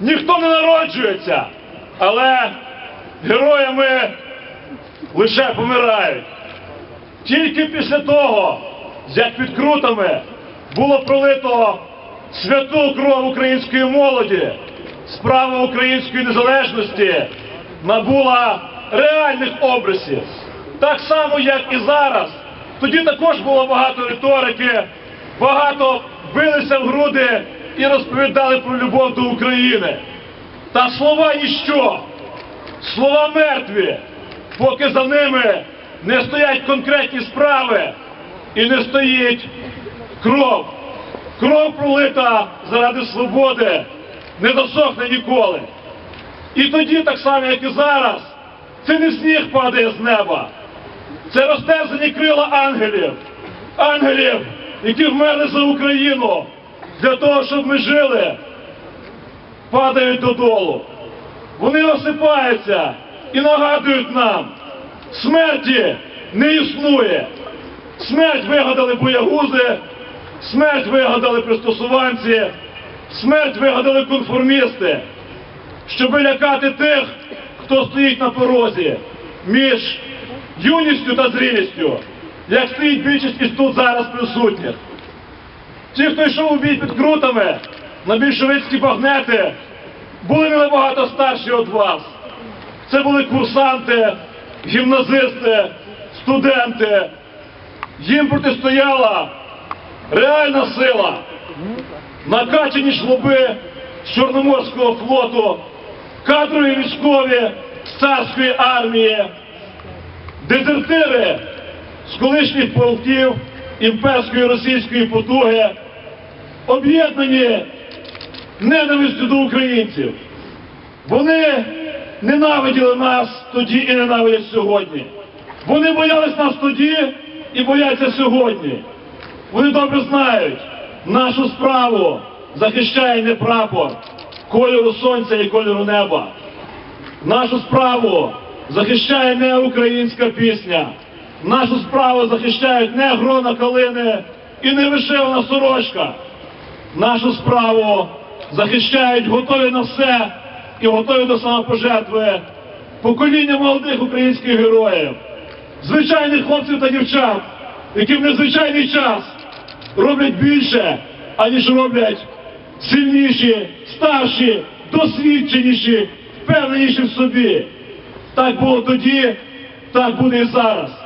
ніхто не народжується, але героями лише помирають. Тільки після того, як під крутами було пролито святу кров української молоді, справа української незалежності набула реальних обрисів. Так само, як і зараз. Тоді також було багато риторики, багато билися в груди і розповідали про любов до України. Та слова ніщо, слова мертві, поки за ними не стоять конкретні справи і не стоїть кров. Кров пролита заради свободи не досохне ніколи. І тоді, так само, як і зараз, це не сніг падає з неба. Це розтерзані крила ангелів, ангелів, які вмерли за Україну для того, щоб ми жили, падають додолу. Вони осипаються і нагадують нам, смерті не існує. Смерть вигадали боягузи, смерть вигадали пристосуванці, смерть вигадали конформісти, щоб лякати тих, хто стоїть на порозі між юністю та зрілістю, як стоїть більшість із тут зараз присутніх. Ті, хто йшов у бій під крутами на більшовицькі багнети, були не набагато старші від вас. Це були курсанти, гімназисти, студенти. Їм протистояла реальна сила, накачані шлуби з Чорноморського флоту, кадрові військові з царської армії, дезертири з колишніх полків імперської російської потуги, об'єднані ненавистю до українців. Вони ненавиділи нас тоді і ненавидять сьогодні. Вони боялись нас тоді і бояться сьогодні. Вони добре знають, нашу справу захищає не прапор кольору сонця і кольору неба. Нашу справу захищає не українська пісня. Нашу справу захищають не грона калини і не вишивана сорочка. Нашу справу захищають готові на все і готові до самопожертви покоління молодих українських героїв, звичайних хлопців та дівчат, які в незвичайний час роблять більше, аніж роблять сильніші, старші, досвідченіші, впевненіші в собі. Так було тоді, так буде і зараз.